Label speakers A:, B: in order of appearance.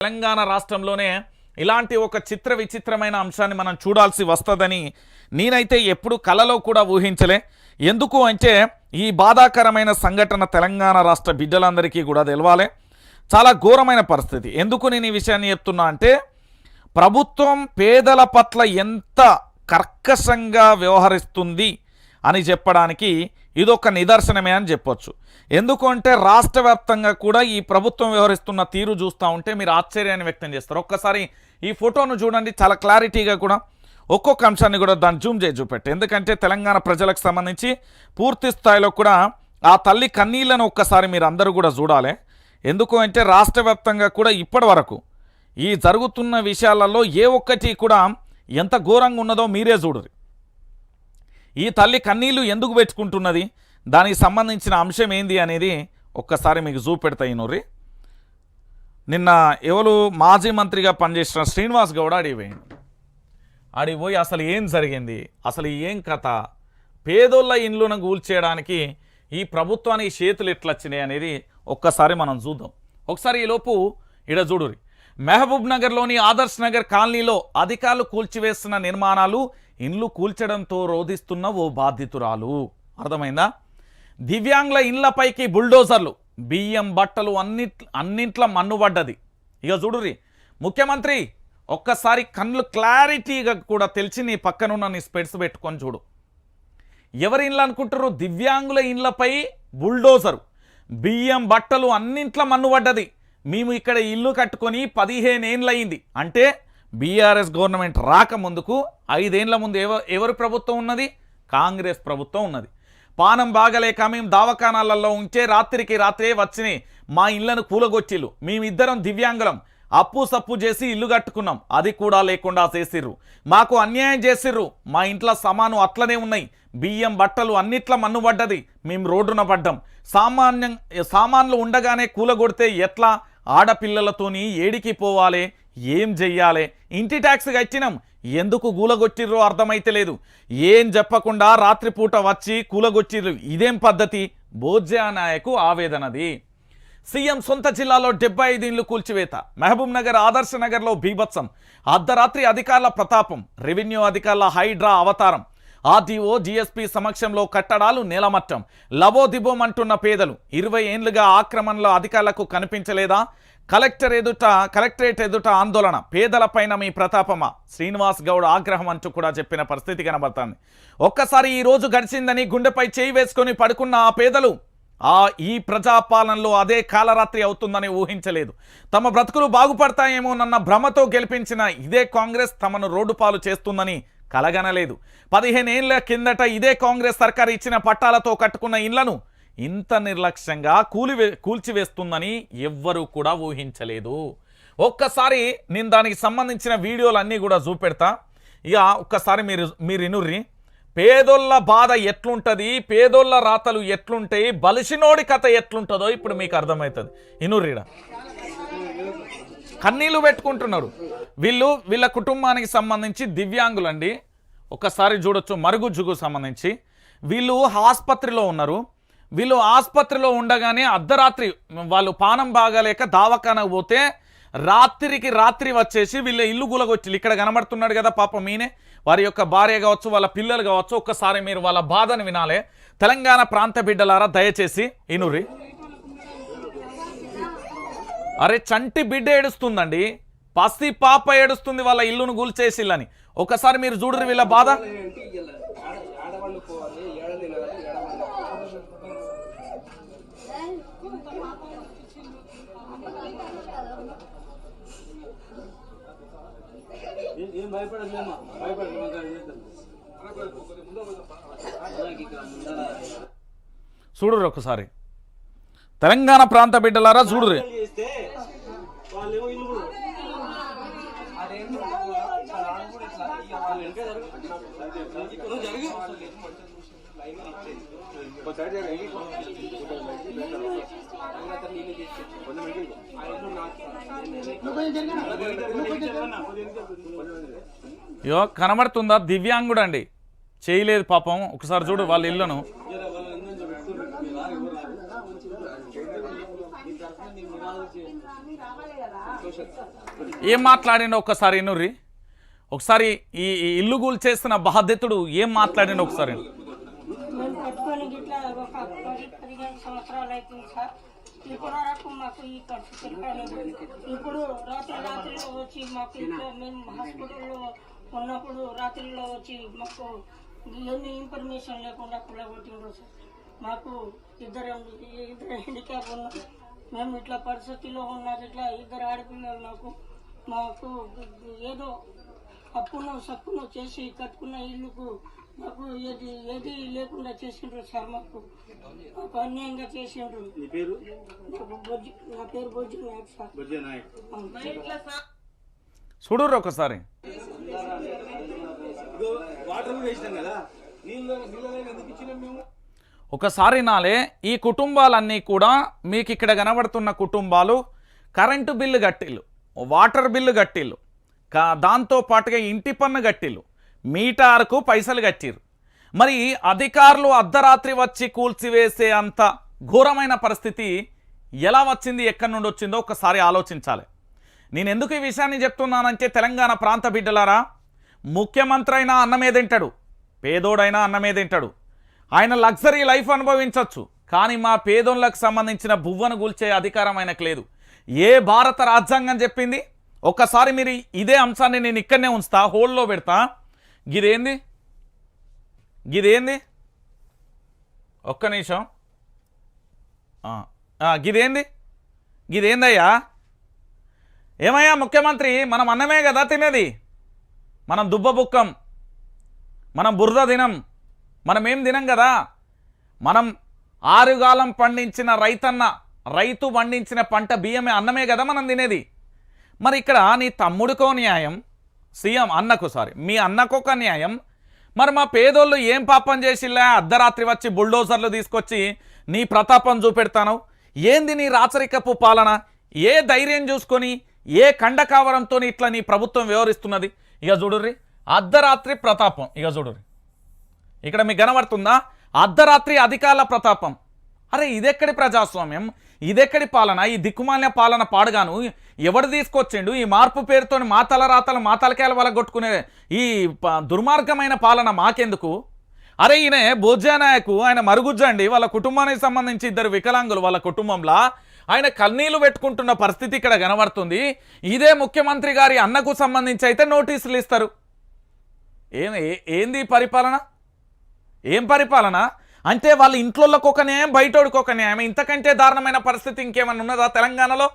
A: తెలంగాణ రాష్ట్రంలోనే ఇలాంటి ఒక చిత్ర విచిత్రమైన అంశాన్ని మనం చూడాల్సి వస్తుందని నేనైతే ఎప్పుడు కలలో కూడా ఊహించలే. ఎందుకు అంటే ఈ బాధాకరమైన సంఘటన తెలంగాణ రాష్ట్ర బిడ్డలందరికీ కూడా తెలవాలి. చాలా ఘోరమైన పరిస్థితి. ఎందుకు నేను ఈ విషయాన్ని చెప్తున్నా అంటే ప్రభుత్వం పేదల పట్ల ఎంత కర్కశంగా వ్యవహరిస్తుంది అని చెప్పడానికి ఇదొక నిదర్శనమే అని చెప్పొచ్చు. ఎందుకు అంటే రాష్ట్ర వ్యాప్తంగా కూడా ఈ ప్రభుత్వం వ్యవహరిస్తున్న తీరు చూస్తూ ఉంటే మీరు ఆశ్చర్యాన్ని వ్యక్తం చేస్తారు. ఒక్కసారి ఈ ఫోటోను చూడండి చాలా క్లారిటీగా కూడా ఒక్కొక్క అంశాన్ని కూడా దాన్ని జూమ్ చేసి చూపెట్టి. ఎందుకంటే తెలంగాణ ప్రజలకు సంబంధించి పూర్తి స్థాయిలో కూడా ఆ తల్లి కన్నీళ్ళను ఒక్కసారి మీరు అందరూ కూడా చూడాలి. ఎందుకు అంటే రాష్ట్ర కూడా ఇప్పటి వరకు ఈ జరుగుతున్న విషయాలలో ఏ ఒక్కటి కూడా ఎంత ఘోరంగా ఉన్నదో మీరే చూడరు. ఈ తల్లి కన్నీళ్ళు ఎందుకు పెట్టుకుంటున్నది? దానికి సంబంధించిన అంశం ఏంది అనేది ఒక్కసారి మీకు చూపెడతాయి నూరి నిన్న ఎవరు మాజీ మంత్రిగా పనిచేసిన శ్రీనివాస్ గౌడ అడిగిపోయింది అడిగిపోయి అసలు ఏం జరిగింది? అసలు ఏం కథ? పేదోళ్ళ ఇండ్లను కూల్చేయడానికి ఈ ప్రభుత్వానికి చేతులు ఎట్లా వచ్చినాయి అనేది ఒక్కసారి మనం చూద్దాం. ఒకసారి ఈలోపు ఇడ చూడురి మెహబూబ్ నగర్లోని ఆదర్శ్ నగర్ కాలనీలో అధికారులు కూల్చివేస్తున్న నిర్మాణాలు ఇండ్లు కూల్చడంతో రోధిస్తున్న ఓ బాధితురాలు. అర్థమైందా? దివ్యాంగుల ఇండ్లపైకి బుల్డోజర్లు బియ్యం బట్టలు అన్ని అన్నింట్ల మన్నుబడ్డది ఇక చూడురి ముఖ్యమంత్రి ఒక్కసారి కళ్ళు క్లారిటీగా కూడా తెలిసి నీ పక్కనున్న నీ స్పెడ్స్ పెట్టుకొని చూడు. ఎవరి ఇండ్లు అనుకుంటారు దివ్యాంగుల ఇండ్లపై బుల్డోజరు బియ్యం బట్టలు అన్నింట్ల మన్నుబడ్డది మేము ఇక్కడ ఇల్లు కట్టుకొని పదిహేను ఏండ్లయింది అంటే బీఆర్ఎస్ గవర్నమెంట్ రాకముందుకు ఐదేండ్ల ముందు ఎవ ఎవరు ప్రభుత్వం ఉన్నది? కాంగ్రెస్ ప్రభుత్వం ఉన్నది. పానం బాగలేక మేము దవాఖానాలలో ఉంచే రాత్రికి రాత్రే వచ్చినాయి మా ఇళ్ళను కూలగొచ్చిళ్ళు మేమిద్దరం దివ్యాంగులం. అప్పు సప్పు చేసి ఇల్లు కట్టుకున్నాం. అది కూడా లేకుండా చేసిర్రు. మాకు అన్యాయం చేసిర్రు. మా ఇంట్లో సమాను అట్లనే ఉన్నాయి. బియ్యం బట్టలు అన్నిట్ల మన్నుబడ్డది మేము రోడ్డున పడ్డాం. సామాన్యం సామాన్లు ఉండగానే కూలగొడితే ఎట్లా? ఆడపిల్లలతోని ఏడికి పోవాలి? ఏం చెయ్యాలి ఇంటి ట్యాక్స్ కట్టినాం ఎందుకు కూలగొట్టిర్రో అర్థమైతలేదు ఏం చెప్పకుండా రాత్రిపూట వచ్చి కూలగొట్టిర్రు. ఇదేం పద్ధతి? బోజ్యా నాయకు ఆవేదనది. సీఎం సొంత జిల్లాలో డెబ్బై ఐదు ఇండ్లు కూల్చివేత. మహబూబ్ నగర్ ఆదర్శ నగర్లో బీభత్సం అర్ధరాత్రి అధికారుల ప్రతాపం. రెవెన్యూ అధికారుల హైడ్రా అవతారం. ఆర్టీఓ జీఎస్పీ సమక్షంలో కట్టడాలు నేలమట్టం. లబోదిబోమంటున్న పేదలు. ఇరవై ఏండ్లుగా ఆక్రమణలో అధికారులకు కనిపించలేదా? కలెక్టర్ ఎదుట కలెక్టరేట్ ఎదుట ఆందోళన. పేదలపైన మీ ప్రతాపమా? శ్రీనివాస్ గౌడ్ ఆగ్రహం అంటూ కూడా చెప్పిన పరిస్థితి కనబడుతుంది. ఒక్కసారి ఈ రోజు గడిచిందని గుండెపై చేయి వేసుకొని పడుకున్న ఆ పేదలు ఆ ఈ ప్రజాపాలనలో అదే కాలరాత్రి అవుతుందని ఊహించలేదు. తమ బ్రతుకులు బాగుపడతాయేమోనన్న భ్రమతో గెలిపించిన ఇదే కాంగ్రెస్ తమను రోడ్డు పాలు చేస్తుందని కలగనలేదు. పదిహేనేళ్ళ కిందట ఇదే కాంగ్రెస్ సర్కార్ ఇచ్చిన పట్టాలతో కట్టుకున్న ఇళ్ళను ఇంత నిర్లక్ష్యంగా కూలివే కూల్చివేస్తుందని ఎవ్వరూ కూడా ఊహించలేదు. ఒక్కసారి నేను దానికి సంబంధించిన వీడియోలన్నీ కూడా చూపెడతా. ఇక ఒక్కసారి మీరు మీరు ఇనుర్రి. పేదోళ్ళ బాధ ఎట్లుంటుంది? పేదోళ్ళ రాతలు ఎట్లుంటాయి? బలిసినోడి కథ ఎట్లుంటుందో ఇప్పుడు మీకు అర్థమవుతుంది. ఇనుర్రిడ. కన్నీళ్ళు పెట్టుకుంటున్నారు. వీళ్ళు వీళ్ళ కుటుంబానికి సంబంధించి దివ్యాంగులండి. ఒకసారి చూడొచ్చు మరుగుజ్జుకు సంబంధించి. వీళ్ళు ఆసుపత్రిలో ఉన్నారు. వీళ్ళు ఆసుపత్రిలో ఉండగానే అర్ధరాత్రి వాళ్ళు పానం బాగాలేక దావఖానకు పోతే రాత్రికి రాత్రి వచ్చేసి వీళ్ళ ఇల్లు గులగొచ్చి ఇక్కడ కనబడుతున్నాడు కదా పాపం మీనే వారి యొక్క భార్య కావచ్చు వాళ్ళ పిల్లలు కావచ్చు ఒక్కసారి మీరు వాళ్ళ బాధను వినాలే. తెలంగాణ ప్రాంత బిడ్డలారా దయచేసి ఇనురి అరే చంటి బిడ్డ ఏడుస్తుందండి. పసి పాప ఏడుస్తుంది వాళ్ళ ఇల్లును కూల్చేసిల్లని ఒకసారి మీరు చూడరు వీళ్ళ బాధ. చూడరు ఒకసారి. తెలంగాణ ప్రాంత బిడ్డలారా చూడరు
B: చేస్తే
A: యో కనబడుతుందా? దివ్యాంగుడు అండి చేయలేదు పాపం. ఒకసారి చూడు వాళ్ళ ఇల్లును ఏం మాట్లాడిండో ఒక్కసారి ఎన్నుర్రి ఒకసారి ఈ ఇల్లు ఇల్లు కూల్చేస్తున్న బాధ్యతుడు ఏం మాట్లాడిండో ఒకసారి?
C: ఇప్పుడు వరకు మాకు ఈ రాలేదు ఇప్పుడు రాత్రి రాత్రిలో వచ్చి మాకు ఇంట్లో మేము హాస్పిటల్లో ఉన్నప్పుడు రాత్రిలో వచ్చి మాకు ఎన్ని ఇన్ఫర్మేషన్ లేకుండా కులగొట్టిండ్రు సార్? మాకు ఇద్దరు ఇద్దరు హ్యాండిక్యాప్ ఉన్నారు. మేము ఇట్లా పరిస్థితిలో ఉన్నారు ఇట్లా ఇద్దరు ఆడపిల్లలు మాకు మాకు ఏదో అప్పును సప్పును చేసి కట్టుకున్న ఇల్లుకు మాకు ఏది ఏది లేకుండా చేసిండ్రు సార్ మాకు మాకు అన్యాయంగా చేసిండ్రు.
B: నీ పేరు?
C: నాకు బొజ్జు నా పేరు బొజ్జు నాయక్ సార్.
B: బుజ్జే నాయక్.
A: చూడుర్రి ఒకసారి.
B: ఇదిగో వాటర్ కూడా వేసినాం కదా. నీళ్ళు నీళ్ళ ఎందుకు ఇచ్చినాం మేము?
A: ఒకసారి నాలే ఈ కుటుంబాలన్నీ కూడా మీకు ఇక్కడ కనబడుతున్న కుటుంబాలు కరెంటు బిల్లు కట్టిల్లు వాటర్ బిల్లు కట్టిల్లు కా దాంతో పాటుగా ఇంటి పన్ను కట్టిల్లు. మీటార్కు పైసలు కట్టిరు మరి అధికారులు అర్ధరాత్రి వచ్చి కూల్చివేసే అంత ఘోరమైన పరిస్థితి ఎలా వచ్చింది ఎక్కడి నుండి వచ్చిందో ఒకసారి ఆలోచించాలి. నేను ఎందుకు ఈ విషయాన్ని చెప్తున్నానంటే తెలంగాణ ప్రాంత బిడ్డలారా ముఖ్యమంత్రి అయినా అన్నమే తింటాడు పేదోడైనా అన్నమే తింటాడు. ఆయన లగ్జరీ లైఫ్ అనుభవించవచ్చు కానీ మా పేదోళ్ళకు సంబంధించిన బువ్వను గూల్చే అధికారం ఆయనకు లేదు. ఏ భారత రాజ్యాంగం చెప్పింది? ఒక్కసారి మీరు ఇదే అంశాన్ని నేను ఇక్కడనే ఉంచుతా హోల్లో పెడతా. గిదేంది? గిదేంది? ఒక్క నిమిషం. గిదేంది? గిదేందయ్యా? ఏమయ్యా ముఖ్యమంత్రి మనం అన్నమే కదా తినేది? మనం దుబ్బబుక్కం. మనం బురద తినం మనం ఏం తినం కదా? మనం ఆరుగాలం పండించిన రైతన్న రైతు పండించిన పంట బియ్యమే అన్నమే కదా మనం తినేది. మరి ఇక్కడ నీ తమ్ముడికో న్యాయం? సీఎం అన్నకు సారీ మీ అన్నకొక న్యాయం. మరి మా పేదోళ్ళు ఏం పాపం చేసిల్లా అర్ధరాత్రి వచ్చి బుల్డోజర్లు తీసుకొచ్చి నీ ప్రతాపం చూపెడతాను ఏంది నీ రాచరికపు పాలన? ఏ ధైర్యం చూసుకొని ఏ కండకావరంతో ఇట్లా నీ ప్రభుత్వం వ్యవహరిస్తున్నది? ఇక చూడుర్రి అర్ధరాత్రి ప్రతాపం ఇక చూడుర్రి. ఇక్కడ మీకు కనబడుతుందా? అర్ధరాత్రి అధికారుల ప్రతాపం. అరే ఇదెక్కడి ప్రజాస్వామ్యం? ఇదెక్కడి పాలన? ఈ దిక్కుమాలిన పాలన పాడుగాను. ఎవడు తీసుకొచ్చిండు? ఈ మార్పు పేరుతో మాతల రాతలు మాతలకాయల వల్ల కొట్టుకునే ఈ ప- దుర్మార్గమైన పాలన మాకెందుకు? అరే ఈయన భోజ్యానాయకు ఆయన మరుగుజ్జండి. వాళ్ళ కుటుంబానికి సంబంధించి ఇద్దరు వికలాంగులు వాళ్ళ కుటుంబంలో. ఆయన కన్నీళ్ళు పెట్టుకుంటున్న పరిస్థితి ఇక్కడ కనబడుతుంది. ఇదే ముఖ్యమంత్రి గారి అన్నకు సంబంధించి అయితే నోటీసులు ఇస్తారు. ఏం ఏ- ఏంది పరిపాలన? ఏం పరిపాలన? అంటే వాళ్ళ ఇంట్లోకి ఒక ఆమె ఇంతకంటే దారుణమైన పరిస్థితి ఇంకేమైనా ఉన్నదా తెలంగాణలో?